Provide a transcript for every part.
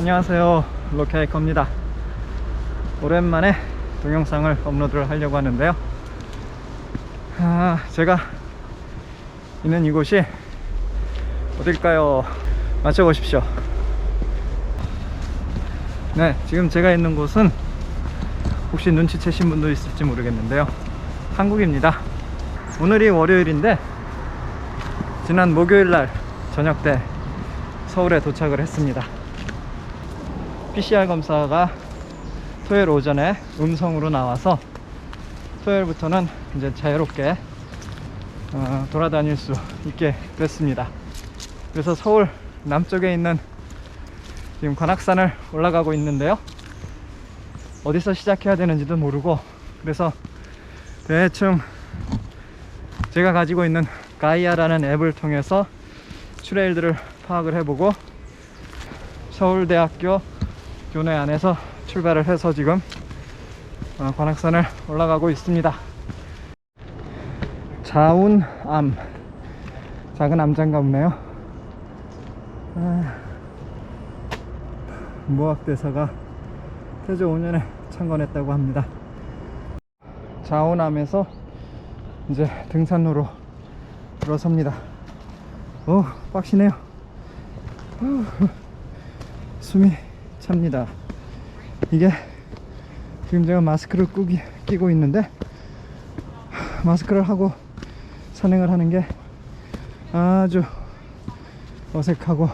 네, 안녕하세요. 로케이커입니다. 오랜만에 동영상을 업로드를 하려고 하는데요. 아, 제가 있는 이곳이 어딜까요? 맞춰보십시오. 네, 지금 제가 있는 곳은 혹시 눈치채신 분도 있을지 모르겠는데요. 한국입니다. 오늘이 월요일인데 지난 목요일 날 저녁 때 서울에 도착을 했습니다. PCR 검사가 토요일 오전에 음성으로 나와서 토요일부터는 이제 자유롭게 어, 돌아다닐 수 있게 됐습니다. 그래서 서울 남쪽에 있는 지금 관악산을 올라가고 있는데요. 어디서 시작해야 되는지도 모르고 그래서 대충 제가 가지고 있는 가이아라는 앱을 통해서 트레일들을 파악을 해보고 서울대학교 교내 안에서 출발을 해서 지금 어, 관악산을 올라가고 있습니다. 자운암 작은 암장가 보네요. 아, 무학대사가 태조 5년에 창건했다고 합니다. 자운암에서 이제 등산로로 들어섭니다. 오, 빡시네요. 후, 숨이 찹니다. 이게 지금 제가 마스크를 꾸기, 끼고 있는데 마스크를 하고 산행을 하는 게 아주 어색하고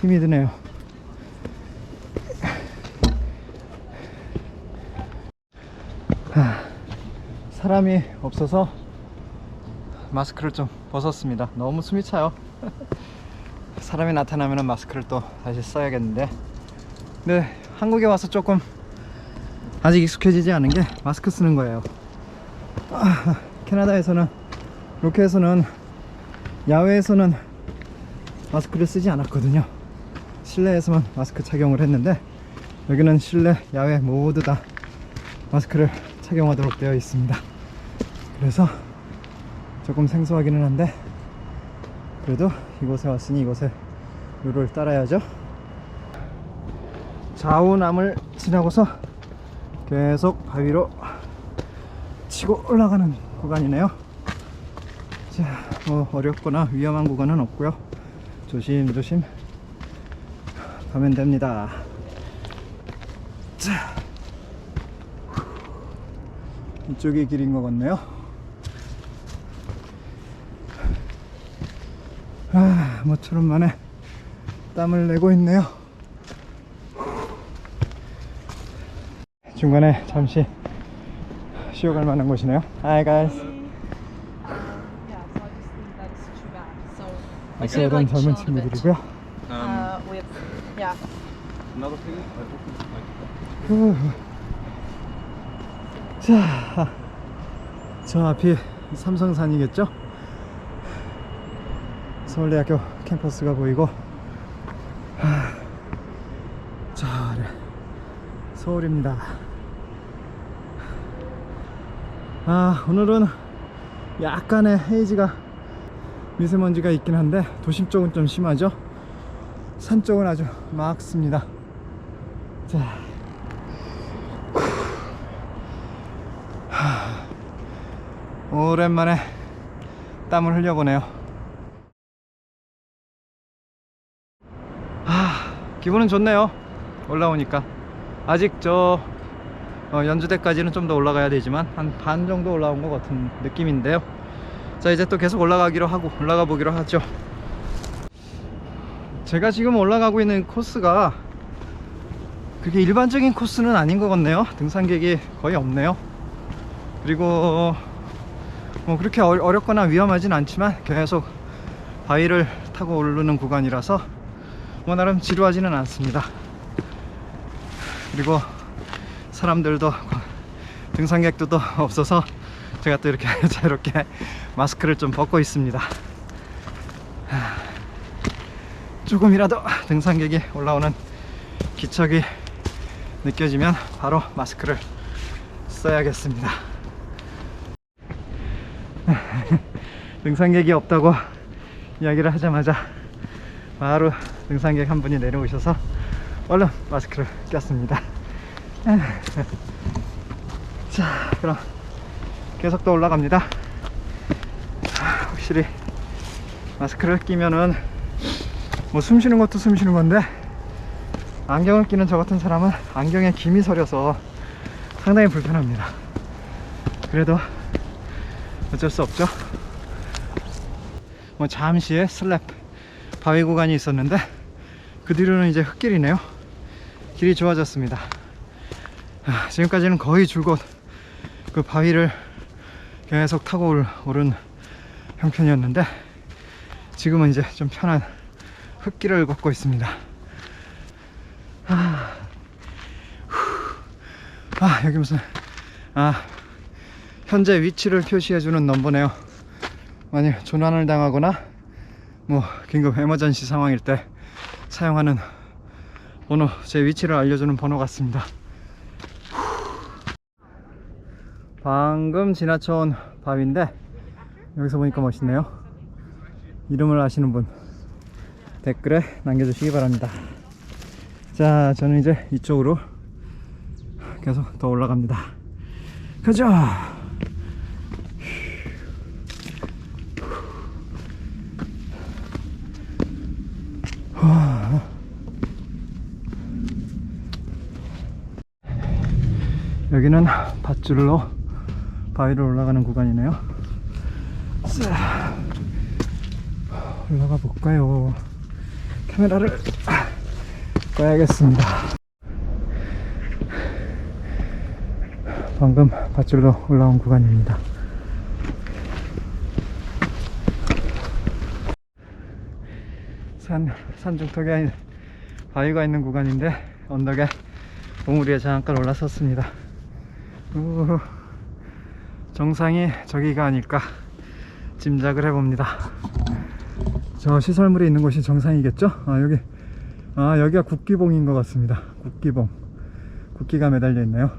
힘이 드네요. 하, 사람이 없어서 마스크를 좀 벗었습니다. 너무 숨이 차요. 사람이 나타나면 마스크를 또 다시 써야겠는데. 근데 한국에 와서 조금 아직 익숙해지지 않은 게 마스크 쓰는 거예요. 아, 캐나다에서는 로켓에서는 야외에서는 마스크를 쓰지 않았거든요. 실내에서만 마스크 착용을 했는데 여기는 실내, 야외 모두 다 마스크를 착용하도록 되어 있습니다. 그래서 조금 생소하기는 한데 그래도 이곳에 왔으니 이곳의 룰을 따라야죠. 좌우남을 지나고서 계속 바위로 치고 올라가는 구간이네요. 자, 뭐 어렵거나 위험한 구간은 없고요. 조심조심 가면 됩니다. 자, 이쪽이 길인 것 같네요. 아, 모처럼 만에 땀을 내고 있네요. 중간에 잠시 쉬어갈 만한 곳이네요. Hi guys. Yeah, so I just think that is too bad. So we 아싸던 could have, like, 젊은. 친구들이고요. Uh, with yeah. Another thing, I opened like 후. 자, 저 앞이 삼성산이겠죠? 서울대학교 캠퍼스가 보이고, 아래 서울입니다. 아, 오늘은 약간의 헤이지가 미세먼지가 있긴 한데 도심 쪽은 좀 심하죠? 산 쪽은 아주 맑습니다. 자. 하, 오랜만에 땀을 흘려보네요. 하, 기분은 좋네요. 올라오니까. 아직 저 어, 연주대까지는 좀 더 올라가야 되지만 한 반 정도 올라온 것 같은 느낌인데요. 자 이제 또 계속 올라가기로 하고 올라가 보기로 하죠. 제가 지금 올라가고 있는 코스가 그렇게 일반적인 코스는 아닌 것 같네요. 등산객이 거의 없네요. 그리고 뭐 그렇게 어- 어렵거나 위험하진 않지만 계속 바위를 타고 오르는 구간이라서 뭐 나름 지루하지는 않습니다. 그리고 사람들도 등산객들도 없어서 제가 또 이렇게 자유롭게 마스크를 좀 벗고 있습니다. 하, 조금이라도 등산객이 올라오는 기척이 느껴지면 바로 마스크를 써야겠습니다. 등산객이 없다고 이야기를 하자마자 바로 등산객 한 분이 내려오셔서 얼른 마스크를 꼈습니다. 자, 그럼 계속 더 올라갑니다. 아, 확실히 마스크를 끼면은 뭐 숨 쉬는 것도 숨 쉬는 건데 안경을 끼는 저 같은 사람은 안경에 김이 서려서 상당히 불편합니다. 그래도 어쩔 수 없죠. 뭐 잠시의 슬랩 바위 구간이 있었는데 그 뒤로는 이제 흙길이네요. 길이 좋아졌습니다. 아, 지금까지는 거의 줄곧 그 바위를 계속 타고 올- 오른 형편이었는데 지금은 이제 좀 편한 흙길을 걷고 있습니다. 아, 후. 아 여기 무슨 아 현재 위치를 표시해주는 넘버네요. 만약 조난을 당하거나 뭐 긴급 에머전시 상황일 때 사용하는 번호 제 위치를 알려주는 번호 같습니다. 방금 지나쳐온 바위인데 여기서 보니까 멋있네요. 이름을 아시는 분 댓글에 남겨주시기 바랍니다. 자, 저는 이제 이쪽으로 계속 더 올라갑니다. 가자. 여기는 밧줄로 바위를 올라가는 구간이네요. 자, 올라가 볼까요? 카메라를 꺼야겠습니다. 방금 밧줄로 올라온 구간입니다. 산, 산 중턱에 바위가 있는 구간인데 언덕에 봉우리에 잠깐 올라섰습니다. 우, 정상이 저기가 아닐까 짐작을 해봅니다. 저 시설물이 있는 곳이 정상이겠죠? 아 여기 아 여기가 국기봉인 것 같습니다. 국기봉 국기가 매달려 있네요.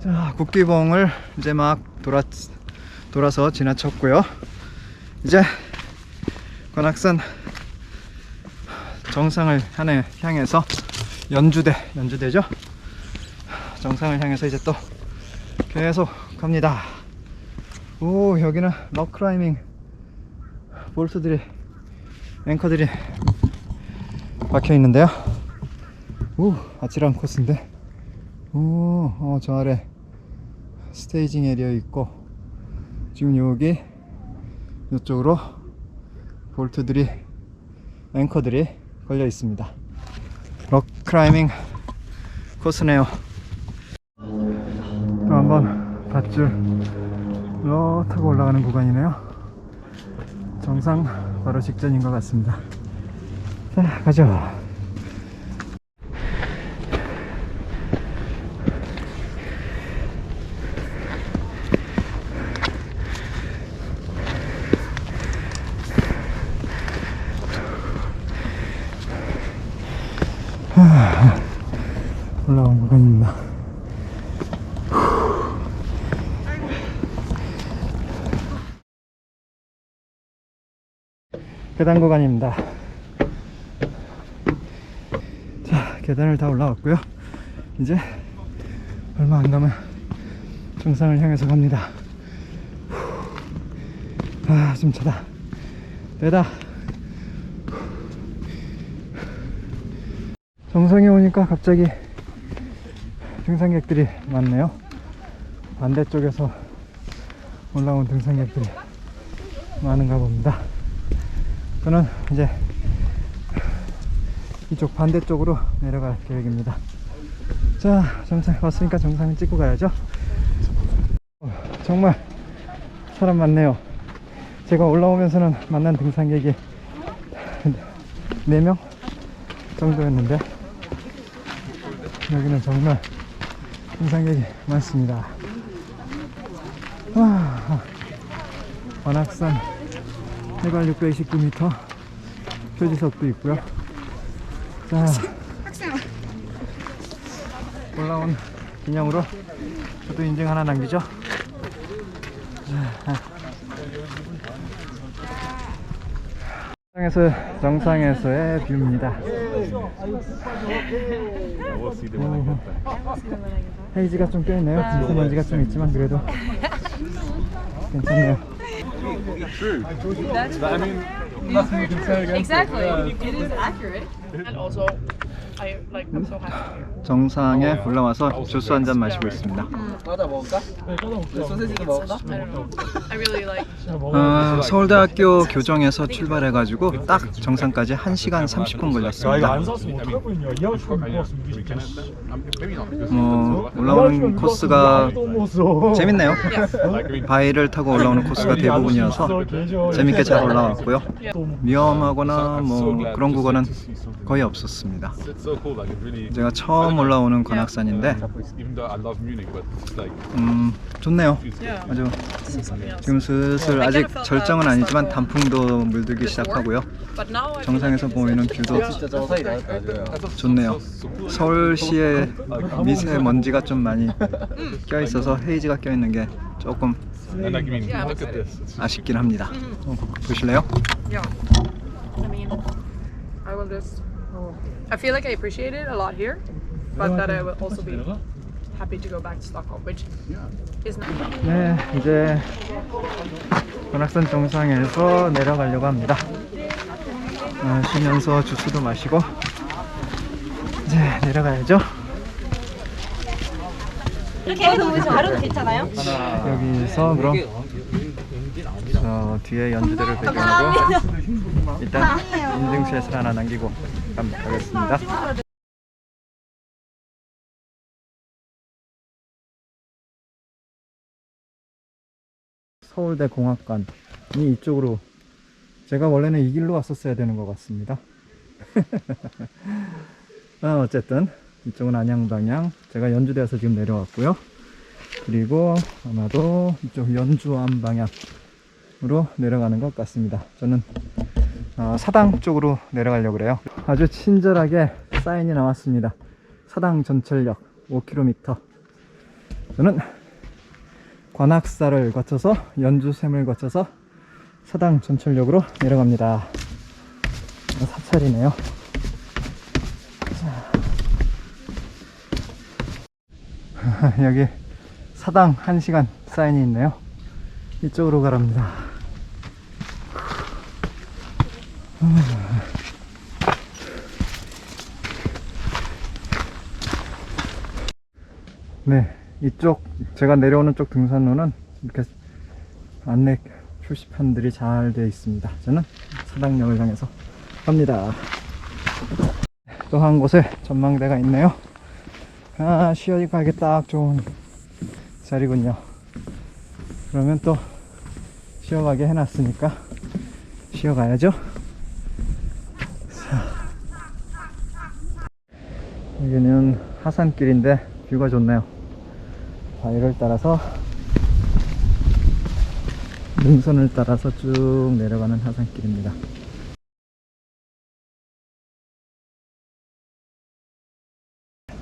자 국기봉을 이제 막 돌아 돌아서 지나쳤고요. 이제 관악산 정상을 향해, 향해서 연주대 연주대죠? 정상을 향해서 이제 또 계속 갑니다. 오 여기는 럭클라이밍 볼트들이 앵커들이 박혀 있는데요. 오 아찔한 코스인데. 오저 아래 스테이징 에리어 있고 지금 여기 이쪽으로 볼트들이 앵커들이 걸려 있습니다. 럭 클라이밍 코스네요. 또 한번 밧줄 로 타고 올라가는 구간이네요. 정상 바로 직전인 것 같습니다. 자, 가죠. 올라온 구간입니다. 계단 구간입니다. 자, 계단을 다 올라왔고요. 이제 얼마 안 남은 정상을 향해서 갑니다. 아, 좀 차다. 내다. 정상에 오니까 갑자기 등산객들이 많네요. 반대쪽에서 올라온 등산객들이 많은가 봅니다. 저는 이제 이쪽 반대쪽으로 내려갈 계획입니다. 자, 정상 왔으니까 정상 찍고 가야죠. 어, 정말 사람 많네요. 제가 올라오면서는 만난 등산객이 4명 정도였는데 여기는 정말 등산객이 많습니다. 와, 관악산 해발 629m 표지석도 있고요. 자, 올라온 기념으로 저도 인증 하나 남기죠. 정상에서 정상에서의 뷰입니다. 헤이즈가 좀 껴있네요. 미세먼지가 좀 있지만 그래도 괜찮네요. True. I mean, nothing you can say against Exactly. It is accurate. And also, 정상에 올라와서 주스 한 잔 마시고 있습니다. 과자 먹을까? 소세지도 먹을까? I don't know. I really like. 어, 서울대학교 교정에서 출발해가지고 딱 정상까지 1시간 30분 걸렸습니다. 뭐 올라오는 코스가 재밌네요. 바위를 타고 올라오는 코스가 대부분이어서 재밌게 잘 올라왔고요. 위험하거나 뭐 그런 구간은 거의 없었습니다. It's so cool. Like it really. 제가 처음 올라오는 관악산인데 Even though I love Munich, but it's like 음, 좋네요. 아주. 지금 슬슬 아직 절정은 아니지만 단풍도 물들기 시작하고요. 정상에서 보이는 뷰도 좋네요. 서울시에 미세먼지가 좀 많이 껴 있어서 헤이즈가 껴 있는 게 조금 아쉽긴 합니다. 어, 보실래요? Yeah. I mean, I will just. I feel like I appreciate it a lot here, but that I will also be happy to go back to Stockholm, which is not. 네, 이제 관악산 정상에서 내려가려고 합니다. 아, 쉬면서 주스도 마시고 이제 내려가야죠. 이렇게 너무 잘해도 괜찮아요? 여기서 그럼 저 뒤에 연주대를 배경으로 일단 인증샷을 하나 남기고 감- 가겠습니다. 서울대 공학관이 이쪽으로 제가 원래는 이 길로 왔었어야 되는 것 같습니다. 어, 어쨌든 이쪽은 안양 방향 제가 연주대에서 지금 내려왔고요. 그리고 아마도 이쪽 연주암 방향으로 내려가는 것 같습니다. 저는 어, 사당 쪽으로 내려가려고 그래요. 아주 친절하게 사인이 나왔습니다. 사당 전철역 5km. 저는 관악사를 거쳐서 연주샘을 거쳐서 사당 전철역으로 내려갑니다. 어, 사찰이네요. 자. 여기 사당 1시간 사인이 있네요. 이쪽으로 가랍니다. 네, 이쪽 제가 내려오는 쪽 등산로는 이렇게 안내 표시판들이 잘 되어 있습니다. 저는 사당역을 향해서 갑니다. 또 한 곳에 전망대가 있네요. 아, 쉬어 가기 딱 좋은 자리군요. 그러면 또 쉬어가게 해놨으니까 쉬어가야죠. 여기는 하산길인데 뷰가 좋네요. 바위를 따라서 능선을 따라서 쭉 내려가는 하산길입니다.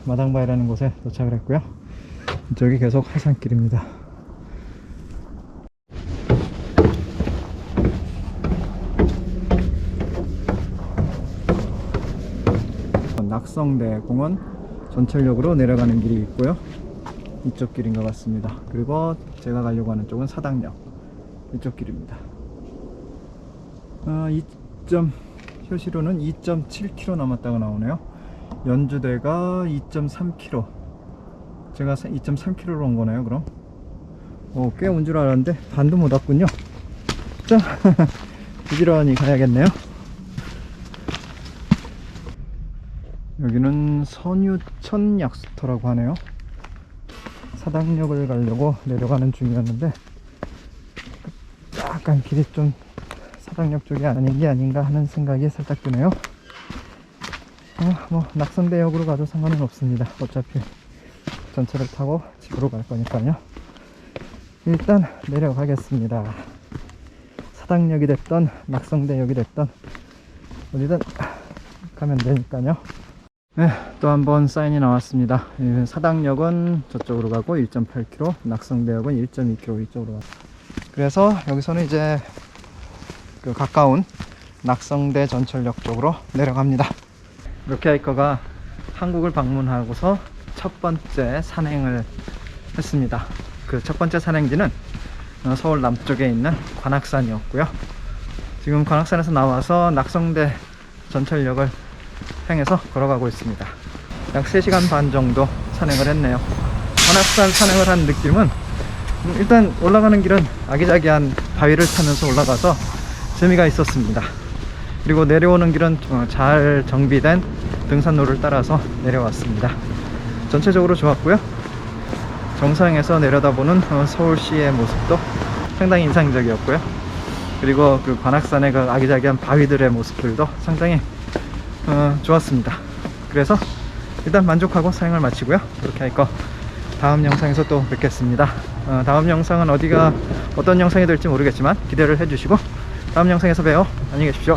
마당바위라는 곳에 도착을 했고요. 이쪽이 계속 하산길입니다. 낙성대 공원 전철역으로 내려가는 길이 있고요. 이쪽 길인 것 같습니다. 그리고 제가 가려고 하는 쪽은 사당역 이쪽 길입니다. 어, 2점 표시로는 2.7km 남았다고 나오네요. 연주대가 2.3km. 제가 2.3km로 온 거네요. 그럼 어, 꽤 온 줄 알았는데 반도 못 왔군요. 자, 부지런히 가야겠네요. 여기는 선유천 약수터라고 하네요. 사당역을 가려고 내려가는 중이었는데 약간 길이 좀 사당역 쪽이 아닌 게 아닌가 하는 생각이 살짝 드네요. 어, 뭐 낙선대역으로 가도 상관은 없습니다. 어차피 전철을 타고 집으로 갈 거니까요. 일단 내려가겠습니다. 사당역이 됐던 낙성대역이 됐던 어디든 가면 되니까요. 네, 또 한 번 사인이 나왔습니다. 예, 사당역은 저쪽으로 가고 1.8km, 낙성대역은 1.2km 이쪽으로 가고 그래서 여기서는 이제 그 가까운 낙성대 전철역 쪽으로 내려갑니다. 루케이커가 한국을 방문하고서 첫 번째 산행을 했습니다. 그 첫 번째 산행지는 어, 서울 남쪽에 있는 관악산이었고요. 지금 관악산에서 나와서 낙성대 전철역을 향해서 걸어가고 있습니다. 약 3시간 반 정도 산행을 했네요. 관악산 산행을 한 느낌은 음, 일단 올라가는 길은 아기자기한 바위를 타면서 올라가서 재미가 있었습니다. 그리고 내려오는 길은 어, 잘 정비된 등산로를 따라서 내려왔습니다. 전체적으로 좋았고요. 정상에서 내려다보는 어, 서울시의 모습도 상당히 인상적이었고요. 그리고 그 관악산의 그 아기자기한 바위들의 모습들도 상당히 어, 좋았습니다. 그래서 일단 만족하고 사행을 마치고요. 이렇게 하니까 다음 영상에서 또 뵙겠습니다. 어, 다음 영상은 어디가 어떤 영상이 될지 모르겠지만 기대를 해주시고 다음 영상에서 봬요. 안녕히 계십시오.